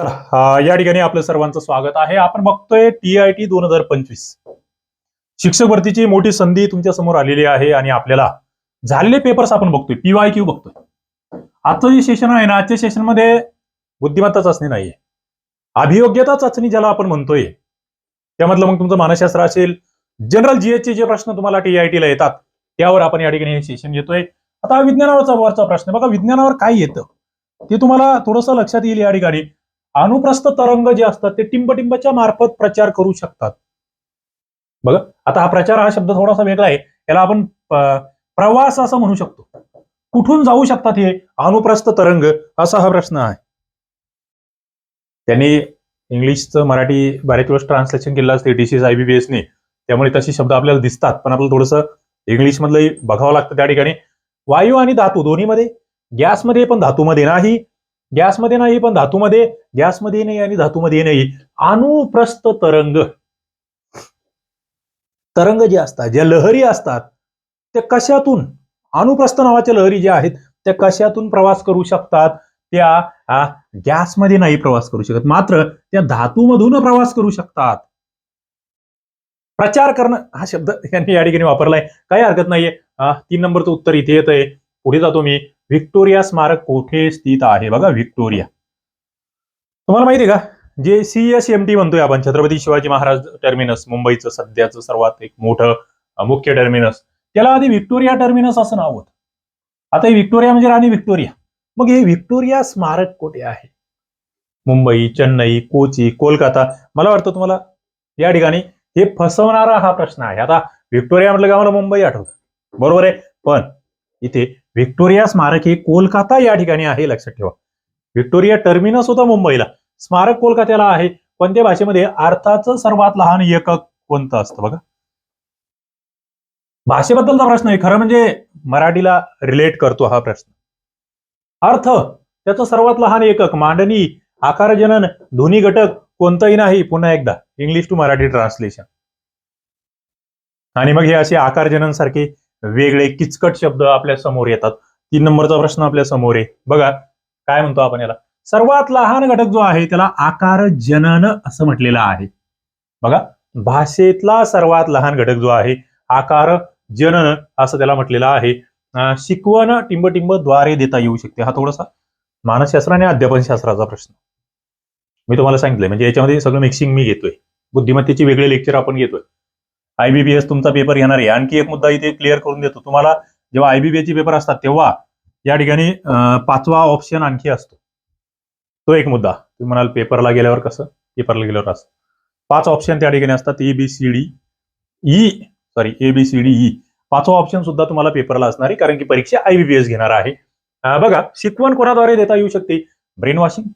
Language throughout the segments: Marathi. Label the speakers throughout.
Speaker 1: चला या ठिकाणी आपलं सर्वांचं स्वागत आहे. आपण बघतोय टी आय टी दोन हजार पंचवीस. शिक्षक भरतीची मोठी संधी तुमच्यासमोर आलेली आहे आणि आपल्याला झालेले पेपर्स आपण बघतोय पीवाय क्यू बघतोय. आजचं जे सेशन आहे ना आजच्या सेशनमध्ये बुद्धिमत्ता चाचणी नाहीये. अभियोग्यता चाचणी ज्याला आपण म्हणतोय त्यामधलं मग तुमचं मानसशास्त्र असेल जनरल जीएसचे जे प्रश्न तुम्हाला टी आय टीला येतात त्यावर आपण या ठिकाणी हे सेशन घेतोय. आता विज्ञानावरचा वरचा प्रश्न बघा विज्ञानावर काय येतं ते तुम्हाला थोडंसं लक्षात येईल या ठिकाणी. अनुप्रस्थ तरंग जे असतात ते टिंबटिंबच्या मार्फत प्रचार करू शकतात. बघा आता हा प्रचार हा शब्द थोडासा वेगळा आहे. याला आपण प्रवास असं म्हणू शकतो. कुठून जाऊ शकतात हे? अनुप्रस्थ तरंग असा हा प्रश्न आहे. त्यांनी इंग्लिशचं मराठी बऱ्याच वेळेस ट्रान्सलेशन केलं असते टीसीएस आयबीबीएसने त्यामुळे तसे शब्द आपल्याला दिसतात पण आपल्याला थोडंसं इंग्लिशमधलंही बघावं लागतं त्या ठिकाणी. वायू आणि धातू दोन्हीमध्ये? गॅसमध्ये पण धातूमध्ये नाही. गॅसमध्ये नाही पण धातूमध्ये. गॅसमध्ये नाही आणि धातूमध्ये नाही. अनुप्रस्थ तरंग. तरंग जे असतात ज्या लहरी असतात त्या कशातून? अनुप्रस्थ नावाच्या लहरी ज्या आहेत त्या कशातून प्रवास करू शकतात? त्या गॅसमध्ये नाही प्रवास करू शकत. मात्र त्या धातूमधून प्रवास करू शकतात. प्रचार करणं हा शब्द यांनी या ठिकाणी वापरलाय. काही हरकत नाहीये. तीन नंबरचं उत्तर इथे येत आहे पुढे जातो मी. व्हिक्टोरिया स्मारक कोठे स्थित आहे? बघा व्हिक्टोरिया तुम्हाला माहिती आहे का? जे सी एस एम टी म्हणतोय आपण छत्रपती शिवाजी महाराज टर्मिनस मुंबईचं सध्याचं सर्वात एक मोठं मुख्य टर्मिनस त्याला आधी व्हिक्टोरिया टर्मिनस असं नाव होतं. आता हे व्हिक्टोरिया म्हणजे राणी व्हिक्टोरिया मग हे व्हिक्टोरिया स्मारक कुठे आहे? मुंबई चेन्नई कोची कोलकाता. मला वाटतं तुम्हाला या ठिकाणी हे फसवणारा हा प्रश्न आहे. आता व्हिक्टोरिया म्हटलं का मला मुंबई आठवतं? बरोबर आहे. पण इथे व्हिक्टोरिया स्मारक हे कोलकाता या ठिकाणी आहे लक्षात ठेवा. व्हिक्टोरिया टर्मिनस होता मुंबईला. स्मारक कोलकात्याला आहे पण त्या भाषेमध्ये अर्थाचं सर्वात लहान एकक कोणतं असतं बघा? भाषेबद्दलचा प्रश्न आहे खरं म्हणजे मराठीला रिलेट करतो हा प्रश्न. अर्थ त्याचं सर्वात लहान एकक मांडणी आकारजनन ध्वनी घटक कोणतंही नाही पुन्हा एकदा इंग्लिश टू मराठी ट्रान्सलेशन आणि मग हे असे आकारजनन सारखे वेगळे किचकट शब्द आपल्यासमोर येतात. तीन नंबरचा प्रश्न आपल्यासमोर आहे. बघा काय म्हणतो आपण याला? सर्वात लहान घटक जो आहे त्याला आकार जनन असं म्हटलेलं आहे. बघा भाषेतला सर्वात लहान घटक जो आहे आकार जनन असं त्याला म्हटलेलं आहे. शिकवण टिंबटिंबद्वारे देता येऊ शकते. हा थोडासा मानसशास्त्र आणि अध्यापनशास्त्राचा प्रश्न. मी तुम्हाला सांगितलंय म्हणजे याच्यामध्ये सगळं मिक्सिंग मी घेतोय. बुद्धिमत्तेची वेगळे लेक्चर आपण घेतोय. आयबीबीएस तुमचा पेपर येणार आहे. आणखी एक मुद्दा इथे क्लिअर करून देतो. तुम्हाला जेव्हा IBBS चे पेपर असतात तेव्हा या ठिकाणी पाचवा ऑप्शन आणखी असतो. तो एक मुद्दा. तुम्ही म्हणाल पेपरला गेल्यावर कसं? पेपरला गेल्यावर असं. पाच ऑप्शन त्या ठिकाणी असतात. A B C D E sorry A B C D E पाचवा ऑप्शन सुद्धा तुम्हाला पेपरला असणार आहे कारण की परीक्षा आयबीबीएस घेणार आहे. बघा शिकवण कोणाद्वारे देता येऊ शकते? ब्रेन वॉशिंग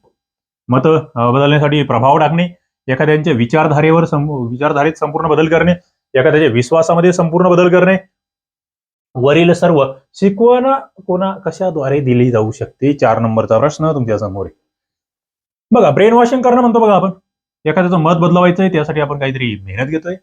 Speaker 1: मत बदलण्यासाठी प्रभाव टाकणे एखाद्यांच्या विचारधारेवर विचारधारेत संपूर्ण बदल करणे एखाद्याच्या विश्वासामध्ये संपूर्ण बदल करणे. वरील सर्व शिकवण कोणा कशाद्वारे दिली जाऊ शकते? चार नंबरचा प्रश्न तुमच्यासमोर आहे. बघा ब्रेन वॉशिंग करणं म्हणतो बघा आपण. एखाद्याचं मत बदलवायचंय त्यासाठी आपण काहीतरी मेहनत घेतोय.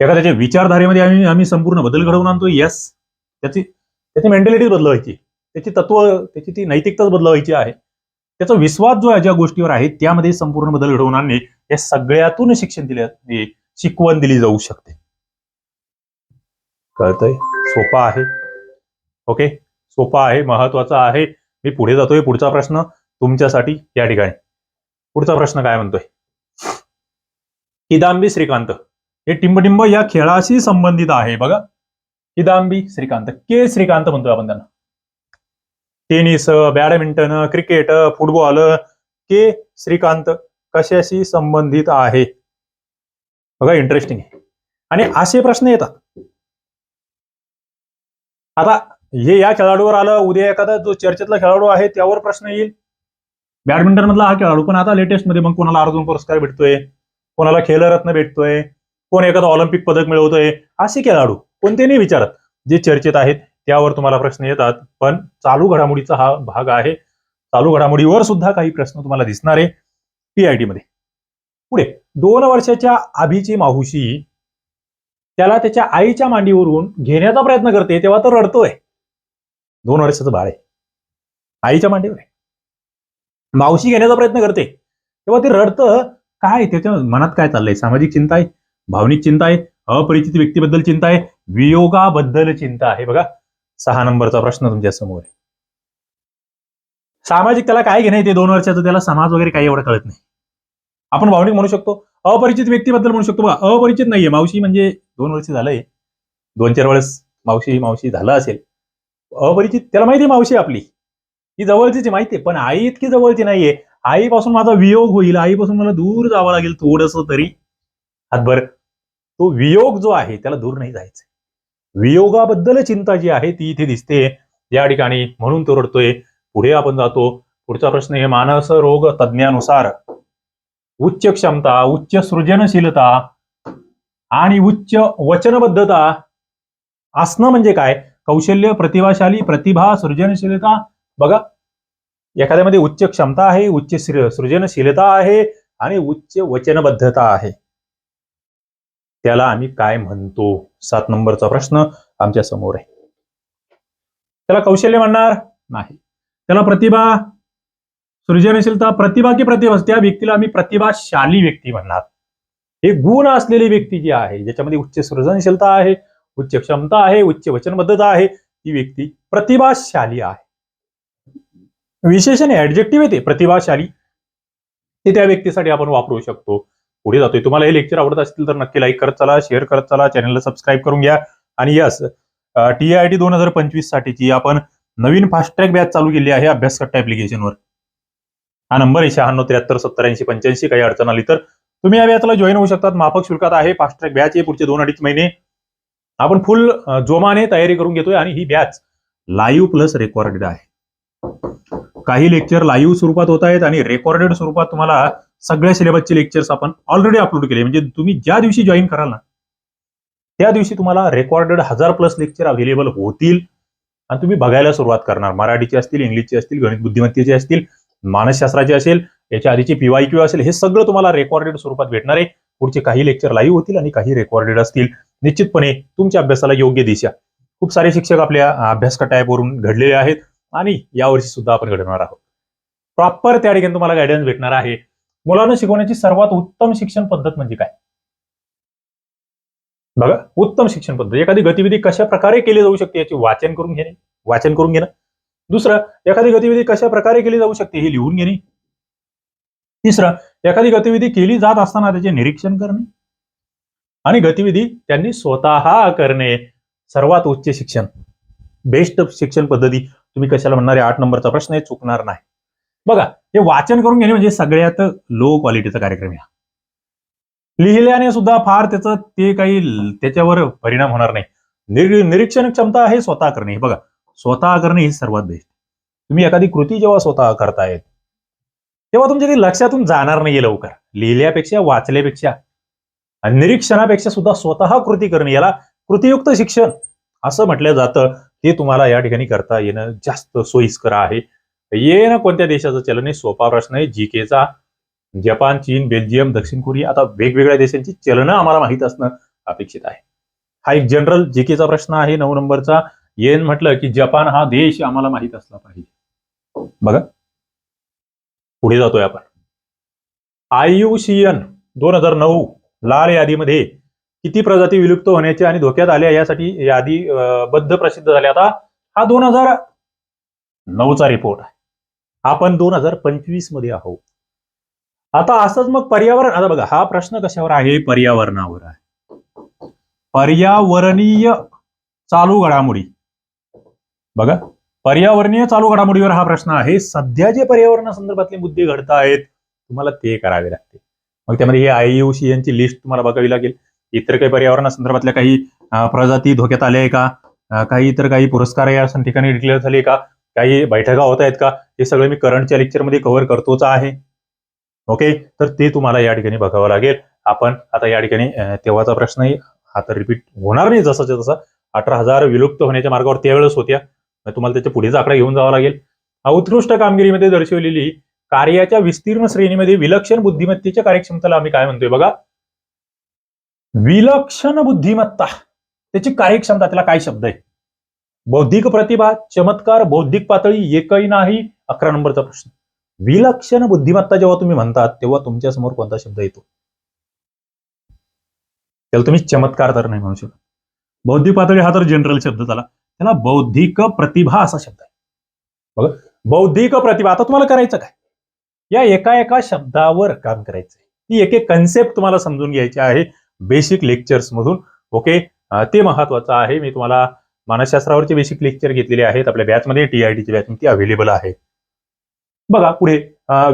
Speaker 1: एखाद्याच्या विचारधारेमध्ये आम्ही आम्ही संपूर्ण बदल घडवून आणतो यस त्याची त्याची मेंटॅलिटी बदलवायची. त्याची तत्व त्याची ती नैतिकताच बदलवायची आहे. त्याचा विश्वास जो आहे ज्या गोष्टीवर आहे त्यामध्ये संपूर्ण बदल घडवून आणणे या सगळ्यातून शिक्षण दिले शिकवण दिली जाऊ शकते. कळतंय? सोपा आहे. ओके सोपा आहे महत्त्वाचा आहे. मी पुढे जातोय पुढचा प्रश्न तुमच्यासाठी या ठिकाणी. पुढचा प्रश्न काय म्हणतोय? किदांबी श्रीकांत. हे टिंबटिंब या खेळाशी संबंधित आहे बघा. किदांबी श्रीकांत. के श्रीकांत म्हणतोय आपण त्यांना. Tennis badminton cricket football K Shrikant कशाशी संबंधित आहे? बघा इंटरेस्टिंग आहे. आणि असे प्रश्न येतात. आता हे या खेळाडूवर आलं उद्या एखादा जो चर्चेतला खेळाडू आहे त्यावर प्रश्न येईल. बॅडमिंटन मधला हा खेळाडू पण आता लेटेस्टमध्ये मग कोणाला अर्जुन पुरस्कार भेटतोय? कोणाला खेलरत्न भेटतोय? कोण एखादा ऑलिम्पिक पदक मिळवतोय? असे खेळाडू कोणते नाही विचारत जे चर्चेत आहेत त्यावर तुम्हाला प्रश्न येतात. पण चालू घडामोडीचा हा भाग आहे. चालू घडामोडीवर सुद्धा काही प्रश्न तुम्हाला दिसणार आहे. पीआयटी मध्ये. पुढे दोन वर्षाच्या आभीची माहुशी त्याला त्याच्या आईच्या मांडीवरून घेण्याचा प्रयत्न करते तेव्हा तो रडतोय. दोन वर्षाचं बाळ आहे. आईच्या मांडीवर आहे. मावशी घेण्याचा प्रयत्न करते. तेव्हा ते रडतं काय त्याच्या मनात काय चाललंय? सामाजिक चिंता आहे? भावनिक चिंता आहे? अपरिचित व्यक्तीबद्दल चिंता आहे? वियोगाबद्दल चिंता आहे? बघा सहा नंबरचा प्रश्न तुमच्यासमोर आहे. सामाजिक त्याला काय घेणं आहे ते दोन वर्षाचं? त्याला समाज वगैरे काही एवढं कळत नाही. आपण भावनिक म्हणू शकतो. अपरिचित व्यक्तीबद्दल म्हणू शकतो. बघा अपरिचित नाहीये. मावशी म्हणजे दोन वर्ष झालंय. दोन चार वेळेस मावशी मावशी झालं असेल. अपरिचित त्याला माहिती आहे मावशी आपली. ही जवळचीच आहे माहिती आहे. पण आई इतकी जवळची नाहीये. आईपासून माझा वियोग होईल. आईपासून मला दूर जावं लागेल थोडस तरी. हातभर. तो वियोग जो आहे त्याला दूर नाही जायचं वियोगाबद्दल चिंता जी आहे ती इथे दिसते. या ठिकाणी म्हणून तो रडतोय. पुढे आपण जातो. पुढचा प्रश्न आहे मानस रोग तज्ञानुसार उच्च क्षमता उच्च सृजनशीलता आणि उच्च वचनबद्धता असणं म्हणजे काय? कौशल्य प्रतिभाशाली प्रतिभा सृजनशीलता. बघा एखाद्यामध्ये उच्च क्षमता आहे उच्च सृजनशीलता आहे आणि उच्च वचनबद्धता आहे. त्याला आम्ही काय म्हणतो? सात नंबरचा प्रश्न आमच्यासमोर आहे. त्याला कौशल्य म्हणणार नाही. त्याला प्रतिभा सृजनशीलता प्रतिभा की प्रतिभा त्या व्यक्तीला आम्ही प्रतिभाशाली व्यक्ती म्हणणार. हे गुण असलेली व्यक्ती जी आहे ज्याच्यामध्ये उच्च सृजनशीलता आहे उच्च क्षमता आहे उच्च वचनबद्धता आहे ती व्यक्ती प्रतिभाशाली आहे. विशेषण ऍडजेक्टिव्ह येते प्रतिभाशाली. ते त्या व्यक्तीसाठी आपण वापरू शकतो. पुढे जातोय. तुम्हाला हे लेक्चर आवडत असतील तर नक्की लाईक करत चला शेअर करत चला चॅनलला सबस्क्राईब करून घ्या. आणि यस टी आय टी दोन हजार पंचवीस साठीची आपण नवीन फास्ट ट्रॅक बॅच चालू केली आहे अभ्यासकट्टा ऍप्लिकेशनवर हा नंबर आहे शहाण्णव त्र्याहत्तर सत्तर ऐंशी पंच्याऐंशी काही अडचण आली तर. तुम्ही या बॅचला जॉईन होऊ शकतात. माफक शुल्कात आहे फास्ट ट्रॅक बॅच आहे पुढचे दोन अडीच महिने. आपण फुल जोमाने तयारी करून घेतोय आणि ही बॅच लाईव्ह प्लस रेकॉर्डेड आहे. काही लेक्चर लाईव्ह स्वरूपात होत आहेत आणि रेकॉर्डेड स्वरूपात तुम्हाला सगळ्या सिलेबसचे लेक्चर्स आपण ऑलरेडी अपलोड केले. म्हणजे तुम्ही ज्या दिवशी जॉईन कराल ना त्या दिवशी तुम्हाला रेकॉर्डेड हजार प्लस लेक्चर अवेलेबल होतील. आणि तुम्ही बघायला सुरुवात करणार. मराठीचे असतील इंग्लिशचे असतील गणित बुद्धिमत्तेचे असतील मानसशास्त्राचे असेल याच्या आधीची पीवाय क्यू असेल हे सगळं तुम्हाला रेकॉर्डेड स्वरूपात भेटणार आहे. पुढचे काही लेक्चर लाईव्ह होतील आणि काही रेकॉर्डेड असतील. निश्चितपणे तुमच्या अभ्यासाला योग्य दिशा. खूप सारे शिक्षक आपल्या अभ्यास वरून घडलेले आहेत आणि यावर्षी सुद्धा आपण घडवणार आहोत. प्रॉपर त्या ठिकाणी तुम्हाला गायडन्स भेटणार आहे. मुलांना शिकवण्याची सर्वात उत्तम शिक्षण पद्धत म्हणजे काय? बघा उत्तम शिक्षण पद्धत. एखादी गतिविधी कशा प्रकारे केली जाऊ शकते याचे वाचन करून घेणे वाचन करून घेणं. दुसरं एखादी गतिविधी कशा प्रकारे केली जाऊ शकते हे लिहून घेणे. तिसरं एखादी गतिविधी केली जात असताना त्याचे निरीक्षण करणे. आणि गतिविधी त्यांनी स्वतः करणे. सर्वात उच्च शिक्षण. बेस्ट शिक्षण पद्धती. तुम्ही कशाला म्हणणारे आठ नंबरचा प्रश्न हे चुकणार नाही. बघा हे वाचन करून घेणे म्हणजे सगळ्यात लो क्वालिटीचा कार्यक्रम आहे लिहिल्याने सुद्धा फार त्याचं ते काही त्याच्यावर परिणाम होणार नाही. निर- निरीक्षण क्षमता हे स्वतः करणे. बघा स्वतः करणे ही सर्वात बेस्ट तुम्ही एखादी कृती जेव्हा स्वतः करतायत तेव्हा तुमच्या ती लक्षातून जाणार नाहीये लवकर. लिहिल्यापेक्षा वाचल्यापेक्षा आणि निरीक्षणापेक्षा सुद्धा स्वतः कृती करणे याला कृतीयुक्त शिक्षण असं म्हटलं जातं. हे तुम्हाला या ठिकाणी करता येणं जास्त सोयीस्कर आहे. ये ना कोणत्या देशाचं चलन आहे? सोपा प्रश्न आहे. जीकेचा जपान चीन बेल्जियम दक्षिण कोरिया आता वेगवेगळ्या देशांची चलनं आम्हाला माहीत असणं अपेक्षित आहे. हा एक जनरल जीकेचा प्रश्न आहे नऊ नंबरचा. येन म्हटलं की जपान हा देश आम्हाला माहीत असला पाहिजे. बघा. पुढे जातोय आपण. आयुशियन दोन हजार नऊ लाल यादीमध्ये किती प्रजाती विलुप्त होण्याच्या आणि धोक्यात आल्या यासाठी यादी बद्ध प्रसिद्ध झाल्या आता हा दोन हजार नऊचा रिपोर्ट आहे. आपण दोन हजार पंचवीसमध्ये आहोत. आता असंच मग पर्यावरण आता बघा हा प्रश्न कशावर आहे? पर्यावरणावर आहे. पर्यावरणीय चालू घडामोडी. बघा पर्यावरणीय चालू घडामोडीवर हा प्रश्न आहे. सध्या जे पर्यावरणा संदर्भातले मुद्दे घडत आहेत तुम्हाला ते करावे लागते. मग त्यामध्ये हे आय यू सी यांची लिस्ट तुम्हाला बघावी लागेल. इतर काही पर्यावरणा संदर्भातल्या काही प्रजाती धोक्यात आल्या आहे का? काही इतर काही पुरस्कार या ठिकाणी डिक्लेअर झाले का? काही बैठका होत आहेत का? हे सगळं मी करंटच्या लेक्चरमध्ये कव्हर करतोच आहे. ओके तर ते तुम्हाला या ठिकाणी बघावं लागेल. आपण आता या ठिकाणी तेव्हाचा प्रश्नही हा तर रिपीट होणार नाही जसाच्या तसा अठरा हजार विलुप्त होण्याच्या मार्गावर त्यावेळेस होत्या. तुम्हाला त्याच्या पुढेचा आकडा घेऊन जावा लागेल. उत्कृष्ट कामगिरीमध्ये दर्शवलेली कार्याच्या विस्तीर्ण श्रेणीमध्ये विलक्षण बुद्धिमत्तेच्या कार्यक्षमतेला आम्ही काय म्हणतोय बघा? विलक्षण बुद्धिमत्ता. त्याची कार्यक्षमता त्याला काय शब्द आहे? बौद्धिक प्रतिभा चमत्कार बौद्धिक पातळी एकही नाही अकरा नंबरचा प्रश्न. विलक्षण बुद्धिमत्ता जेव्हा तुम्ही म्हणतात तेव्हा तुमच्यासमोर कोणता शब्द येतो? त्याला तुम्ही चमत्कार तर नाही म्हणू शकत. बौद्धिक पातळी हा तर जनरल शब्द झाला त्याला बौद्धिक प्रतिभा असा शब्द आहे. बघा बौद्धिक प्रतिभा आता तुम्हाला करायचं काय? या एका एका शब्दावर काम करायचंय. ती एक एक कन्सेप्ट तुम्हाला समजून घ्यायची आहे बेसिक लेक्चर्स मधून. ओके ते महत्वाचं आहे. मी तुम्हाला मानसशास्त्रावरचे बेसिक लेक्चर घेतलेले आहेत. आपल्या बॅचमध्ये टीआयटीची बॅच ती अवेलेबल आहे. बघा पुढे.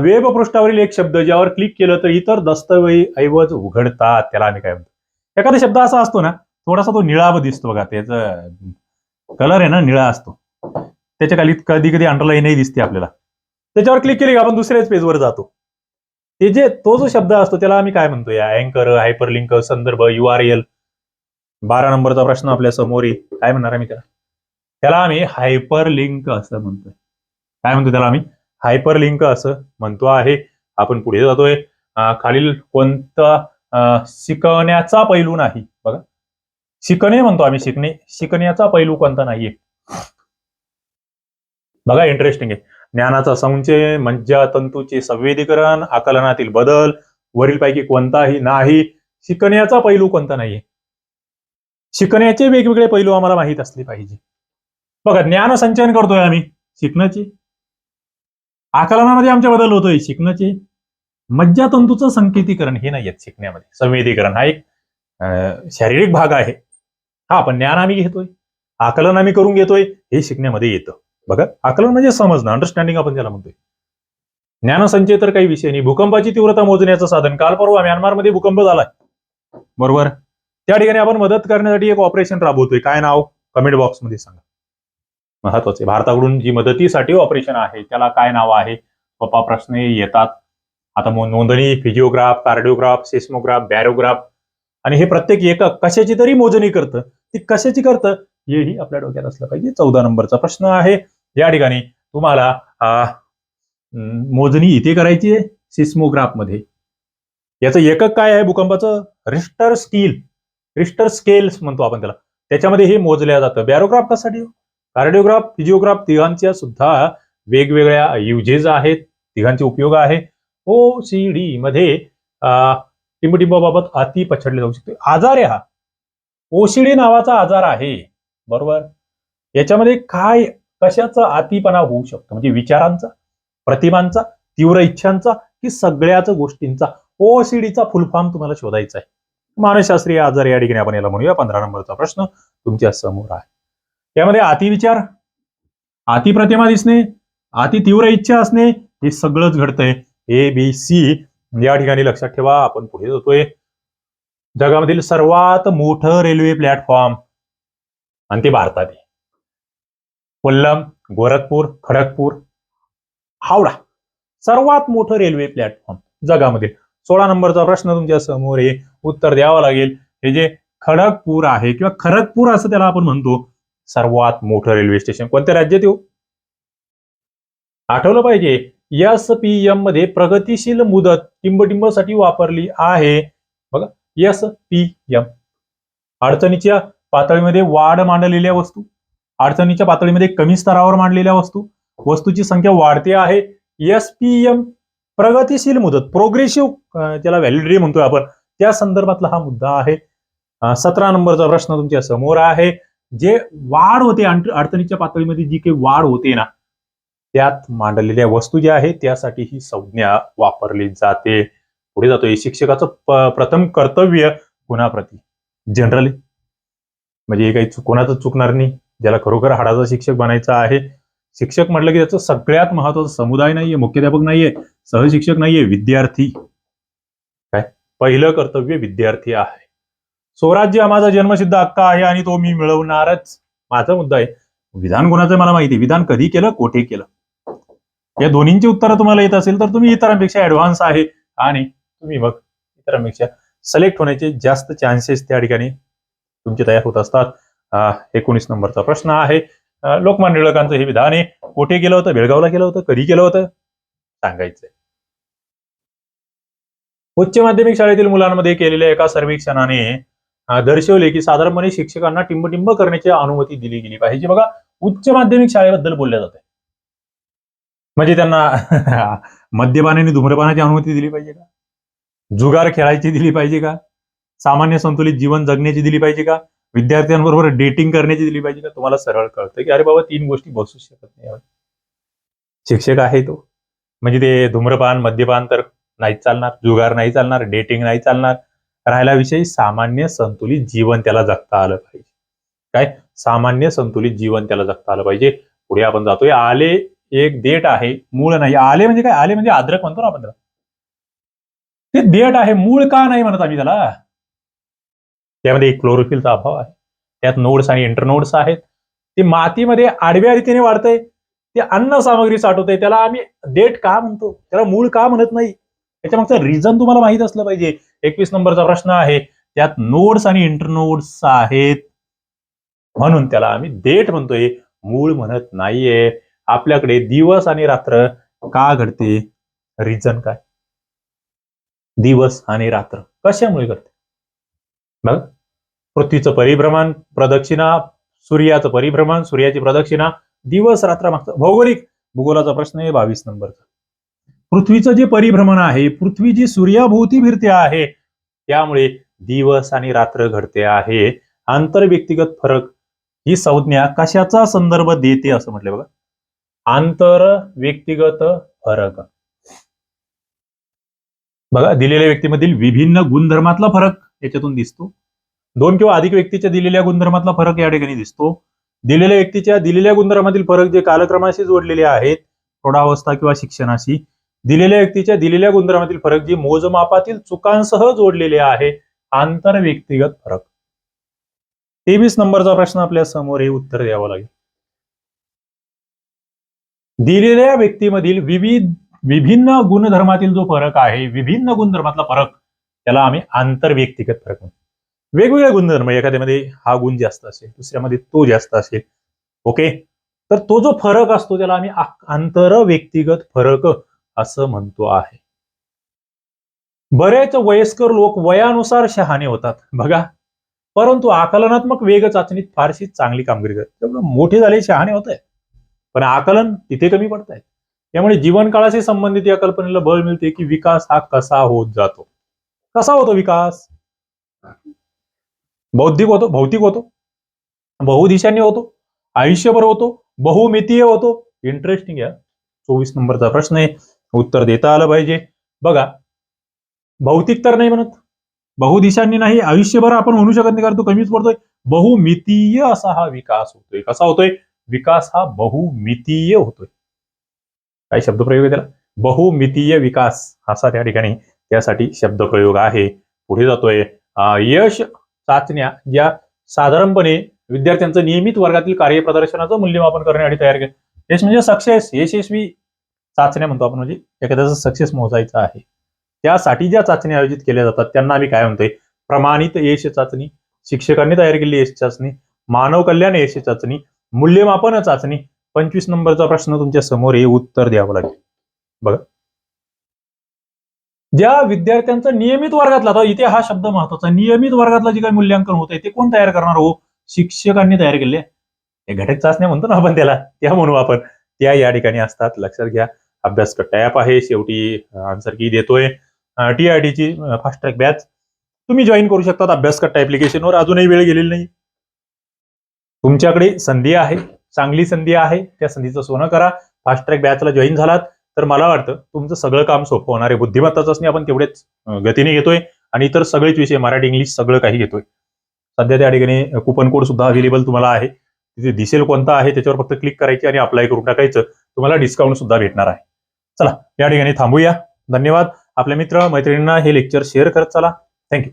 Speaker 1: वेब पृष्ठावरील एक शब्द ज्यावर क्लिक केलं तर इतर दस्तऐवज उघडतात. त्याला आम्ही काय म्हणतो? एखादा शब्द असा असतो ना थोडासा तो निळाव दिसतो बघा त्याचं कलर आहे ना निळा असतो. त्याच्याखाली कधी कधी अंडरलाईनही दिसते आपल्याला. त्याच्यावर क्लिक केली आपण दुसऱ्याच पेजवर जातो. ते जे तो जो शब्द असतो त्याला आम्ही काय म्हणतो या अँकर हायपरलिंक संदर्भ यू आर एल बारा नंबरचा प्रश्न आपल्यासमोर आहे काय म्हणणार आम्ही त्याला? त्याला आम्ही हायपर लिंक असं म्हणतोय. काय म्हणतो त्याला आम्ही? हायपर लिंक असं म्हणतो आहे. आपण पुढे जातोय. खालील कोणता शिकवण्याचा पैलू नाही. बघा. शिकणे म्हणतो आम्ही शिकणे. शिकण्याचा पैलू कोणता नाहीये. बघा इंटरेस्टिंग आहे. ज्ञानाचा संचय मज्जा तंतूचे संवेदीकरण आकलनातील बदल वरीलपैकी कोणताही नाही. शिकण्याचा पैलू कोणता नाहीये. शिकण्याचे वेगवेगळे पैलू आम्हाला माहीत असले पाहिजे. बघा ज्ञान संचयन करतोय आम्ही. शिकण्याचे. आकलनामध्ये आमच्या बदल होतोय. शिकण्याचे. मज्जातंतूचं संकेतीकरण हे नाही आहेत शिकण्यामध्ये. संवेदीकरण हा एक शारीरिक भाग आहे. हा आपण ज्ञान आम्ही घेतोय. आकलन आम्ही करून घेतोय. हे शिकण्यामध्ये येतं. बघा आकलन म्हणजे समजणं अंडरस्टँडिंग आपण त्याला म्हणतोय. ज्ञानसंचय तर काही विषय नाही. भूकंपाची तीव्रता मोजण्याचं साधन. काल परवा म्यानमारमध्ये भूकंप झालाय. बरोबर? त्या ठिकाणी आपण मदत करण्यासाठी एक ऑपरेशन राबवतोय. काय नाव? कमेंट बॉक्समध्ये सांगा. महत्त्वाचे भारताकडून जी मदतीसाठी ऑपरेशन आहे त्याला काय नाव आहे? पप्पा प्रश्न येतात. आता नोंदणी फिजिओग्राफ कार्डिओग्राफ सेस्मोग्राफ बॅरोग्राफ आणि हे प्रत्येक एकक कशाची तरी मोजणी करतं. ती कशाची करतं? हेही आपल्या डोक्यात असलं पाहिजे. चौदा नंबरचा प्रश्न आहे. या ठिकाणी तुम्हाला मोजणी इथे करायची आहे सिस्मोग्राफमध्ये याचं एकक काय आहे भूकंपाचं? रिस्टर स्किल रिस्टर स्केल्स म्हणतो आपण त्याला. त्याच्यामध्ये हे मोजल्या जातं. बॅरोग्राफ कसाठी कार्डिओग्राफ फिजिओग्राफ तिघांच्या सुद्धा वेगवेगळ्या युजेस आहेत. तिघांचे उपयोग आहे. ओ सी डी मध्ये टिंबटिंबाबाबत अति पछडले जाऊ शकते. आजार आहे हा. ओसीडी नावाचा आजार आहे. बरोबर? याच्यामध्ये काय कशाचा अतिपणा होऊ शकतो? म्हणजे विचारांचा प्रतिमांचा तीव्र इच्छांचा की सगळ्याच गोष्टींचा? ओसीडीचा फुलफॉर्म तुम्हाला शोधायचा आहे. मानसशास्त्रीय आजार या ठिकाणी आपण याला म्हणूया. पंधरा नंबरचा प्रश्न तुमच्यासमोर आहे. यामध्ये अतिविचार अतिप्रतिमा दिसणे अति तीव्र इच्छा असणे हे सगळंच घडतंय. ए बी सी या ठिकाणी लक्षात ठेवा. आपण पुढे जातोय. जगामधील सर्वात मोठं रेल्वे प्लॅटफॉर्म आणि ते भारतात आहे कोल्लम गोरखपूर खडगपूर हावडा. सर्वात मोठं रेल्वे प्लॅटफॉर्म जगामध्ये. सोळा नंबरचा प्रश्न तुमच्यासमोर आहे. उत्तर द्यावं लागेल. हे जे खडगपूर आहे किंवा खरगपूर असं त्याला आपण म्हणतो सर्वात मोठं रेल्वे स्टेशन. कोणत्या राज्यात येऊ? आठवलं पाहिजे एस पी एममध्ये प्रगतीशील मुदत टिंबटिंबसाठी वापरली आहे. बघा एस पी एम अडचणीच्या पातळीमध्ये वाढ मांडलेल्या वस्तू अडचणीच्या पातळीमध्ये कमी स्तरावर मांडलेल्या वस्तू वस्तूची संख्या वाढते आहे. एस पी एम प्रगतीशील मुदत प्रोग्रेसिव्ह ज्याला व्हॅलिडिटी म्हणतोय आपण त्या संदर्भातला हा मुद्दा आहे. सतरा नंबरचा प्रश्न तुमच्यासमोर आहे. जे वाढ होते अडचणीच्या पातळीमध्ये जी काही वाढ होते ना त्यात मांडलेल्या वस्तू ज्या आहेत त्यासाठी ही संज्ञा वापरली जाते. पुढे जातोय. शिक्षकाचं प्रथम कर्तव्य कुणाप्रती जनरली म्हणजे हे काही कोणाचं चुकणार नाही. ज्याला खरोखर हाडाचा शिक्षक बनायचा आहे. शिक्षक म्हटलं की त्याचं सगळ्यात महत्वाचं समुदाय नाहीये मुख्याध्यापक नाहीये सहशिक्षक नाहीये विद्यार्थी. काय? पहिलं कर्तव्य विद्यार्थी आहे. स्वराज्य हा माझा जन्मसिद्ध हक्क आहे आणि तो मी मिळवणारच. माझा मुद्दा आहे. विधान कोणाचं मला माहिती. आहे. विधान कधी केलं? कोठे केलं? या दोन्हींची उत्तरं तुम्हाला येत असेल तर तुम्ही इतरांपेक्षा ऍडव्हान्स आहे. आणि तुम्ही मग इतरांपेक्षा सिलेक्ट होण्याचे जास्त चान्सेस त्या ठिकाणी तुमचे तयार होत असतात. एकोणीस नंबरचा प्रश्न आहे. लोकमान्य टिळकांचं हे विधान आहे. कुठे केलं होतं? बेळगावला केलं होतं? कधी केलं होतं? सांगायचंय. उच्च माध्यमिक शाळेतील मुलांमध्ये केलेल्या एका सर्वेक्षणाने दर्शवले की साधारणपणे शिक्षकांना टिंबटिंब करण्याची अनुमती दिली गेली पाहिजे. बघा उच्च माध्यमिक शाळेबद्दल बोलल्या जाते म्हणजे त्यांना मद्यपान आणि धूम्रपानाची अनुमती दिली पाहिजे का? जुगार खेळायची दिली पाहिजे का? सामान्य संतुलित जीवन जगण्याची दिली पाहिजे का? विद्यार्थ्यांबरोबर डेटिंग करण्याची दिली पाहिजे का? तुम्हाला सरळ कळतं की अरे बाबा तीन गोष्टी बसू शकत नाही शिक्षक आहे तो. म्हणजे ते धूम्रपान मद्यपान तर नाही चालणार जुगार नाही चालणार डेटिंग नाही चालणार. राहिला विषयी सामान्य संतुलित जीवन त्याला जगता आलं पाहिजे. काय? सामान्य संतुलित जीवन त्याला जगता आलं पाहिजे. पुढे आपण जातोय. आले एक देठ आहे मूळ नाही. आले म्हणजे काय? आले म्हणजे अद्रक म्हणतो ना आपण ते देठ आहे मूळ का नाही म्हणत आम्ही त्याला? त्यामध्ये एक क्लोरोफिलचा अभाव आहे. त्यात नोड्स आणि इंटरनोड्स आहेत. ते मातीमध्ये आडव्या रीतीने वाढतंय. ते अन्न सामग्री साठवतंय. त्याला आम्ही देठ का म्हणतो? त्याला मूळ का म्हणत नाही? त्याच्या मागचं रिझन तुम्हाला माहीत असलं पाहिजे. एकवीस नंबरचा प्रश्न आहे. त्यात नोड्स आणि इंटरनोड्स आहेत. म्हणून त्याला आम्ही देठ म्हणतोय. मूळ म्हणत नाहीये. आपल्याकडे दिवस आणि रात्र का घडते? रिझन काय? दिवस आणि रात्र. कशामुळे घडते बघ. पृथ्वीचं परिभ्रमण प्रदक्षिणा सूर्याचं परिभ्रमण सूर्याची प्रदक्षिणा दिवस रात्र मागचं. भौगोलिक भूगोलाचा प्रश्न आहे बावीस नंबरचा. पृथ्वीचं जे परिभ्रमण आहे पृथ्वी जी सूर्याभोवती फिरते आहे त्यामुळे दिवस आणि रात्र घडते आहे. आंतरव्यक्तिगत फरक ही संज्ञा कशाचा संदर्भ देते असं म्हटलं बघा. आंतर व्यक्तिगत फरक. बघा दिलेल्या व्यक्तीमधील विभिन्न गुणधर्मातला फरक याच्यातून दिसतो. दोन किंवा अधिक व्यक्तीच्या दिलेल्या गुणधर्मातला फरक या ठिकाणी दिसतो. दिलेल्या व्यक्तीच्या दिलेल्या गुणधर्मातील फरक जे कालक्रमाशी जोडलेले आहेत प्रौढावस्था किंवा शिक्षणाशी दिलेल्या व्यक्तीच्या दिलेल्या गुणधर्मातील फरक जे मोजमापातील चुकांसह जोडलेले आहे आंतर व्यक्तिगत फरक. तेवीस नंबरचा प्रश्न आपल्यासमोर हे उत्तर द्यावं लागेल. दिलेल्या व्यक्तीमधील विविध विभिन्न गुणधर्मातील जो फरक आहे विभिन्न गुणधर्मातला फरक त्याला आम्ही आंतर व्यक्तिगत फरक म्हणतो. वेगवेगळे गुणधर्म एखाद्यामध्ये हा गुण जास्त असेल दुसऱ्यामध्ये तो जास्त असेल ओके? तर तो जो फरक असतो त्याला आम्ही आंतर व्यक्तिगत फरक असं म्हणतो आहे. बरेच वयस्कर लोक वयानुसार शहाणे होतात बघा. परंतु आकलनात्मक वेग चाचणीत फारशी चांगली कामगिरी करतात. मोठे झाले शहाणे होत आहे पण आकलन तिथे कमी पडत आहे त्यामुळे जीवनकाळाशी संबंधित या कल्पनेला बळ मिळते की विकास हा कसा होत जातो. कसा होतो विकास? बौद्धिक होतो भौतिक होतो बहुदिशांनी होतो आयुष्यभर होतो बहुमितीय होतो. इंटरेस्टिंग या. चोवीस नंबरचा प्रश्न आहे. उत्तर देता आलं पाहिजे. बघा भौतिक तर नाही म्हणत. बहुदिशांनी नाही आयुष्यभर आपण म्हणू शकत नाही कारण तो कमीच पडतोय. बहुमितीय असा हा विकास होतोय. कसा होतोय? विकास हा बहुमितीय होतोय. काय शब्दप्रयोग आहे त्याला? बहुमितीय विकास असा त्या ठिकाणी त्यासाठी शब्दप्रयोग आहे. पुढे जातोय. यश चाचण्या ज्या साधारणपणे विद्यार्थ्यांचं नियमित वर्गातील कार्यप्रदर्शनाचं मूल्यमापन करण्यासाठी तयार केलं यश म्हणजे सक्सेस यशस्वी चाचण्या म्हणतो आपण. म्हणजे एखाद्याचा सक्सेस मोजायचा आहे. त्यासाठी ज्या चाचण्या आयोजित केल्या जातात त्यांना आम्ही काय म्हणतोय? प्रमाणित यश चाचणी शिक्षकांनी तयार केलेली यश चाचणी मानव कल्याण यश चाचणी मूल्यमापन चाचणी पंचवीस नंबरचा प्रश्न तुमच्यासमोर हे उत्तर द्यावं लागेल. बघा. ज्या विद्यार्थ्यांचा नियमित वर्गातला आता इथे हा शब्द महत्त्वाचा नियमित वर्गातला जे काही मूल्यांकन होत आहे ते कोण तयार करणार हो? शिक्षकांनी तयार केले हे घटक चाचण्या म्हणतो ना आपण त्याला. त्या म्हणू आपण. त्या या ठिकाणी असतात. लक्षात घ्या. अभ्यास टॅप आहे. शेवटी आन्सर की देतोय. टी आय ची फास्ट ट्रॅक बॅच तुम्ही जॉईन करू शकतात अभ्यास कट्टा ऍप्लिकेशनवर अजूनही वेळ गेलेली नाही. तुमच्याकडे संधी आहे. चांगली संधी आहे त्या संधीचं सोनं करा. फास्ट ट्रॅक बॅचला जॉईन झालात तर मला वाटतं तुमचं सगळं काम सोपं होणार आहे. बुद्धिमत्ता चाचणी आपण तेवढेच गतीने घेतोय. आणि इतर सगळेच विषय मराठी इंग्लिश सगळं काही घेतोय. सध्या त्या ठिकाणी कुपन कोड सुद्धा अवेलेबल तुम्हाला आहे. तिथे दिसेल कोणता आहे त्याच्यावर फक्त क्लिक करायची आणि अप्लाय करून टाकायचं. तुम्हाला डिस्काउंट सुद्धा भेटणार आहे. चला या ठिकाणी थांबूया. धन्यवाद. आपल्या मित्र मैत्रिणींना हे लेक्चर शेअर करत चला. थँक्यू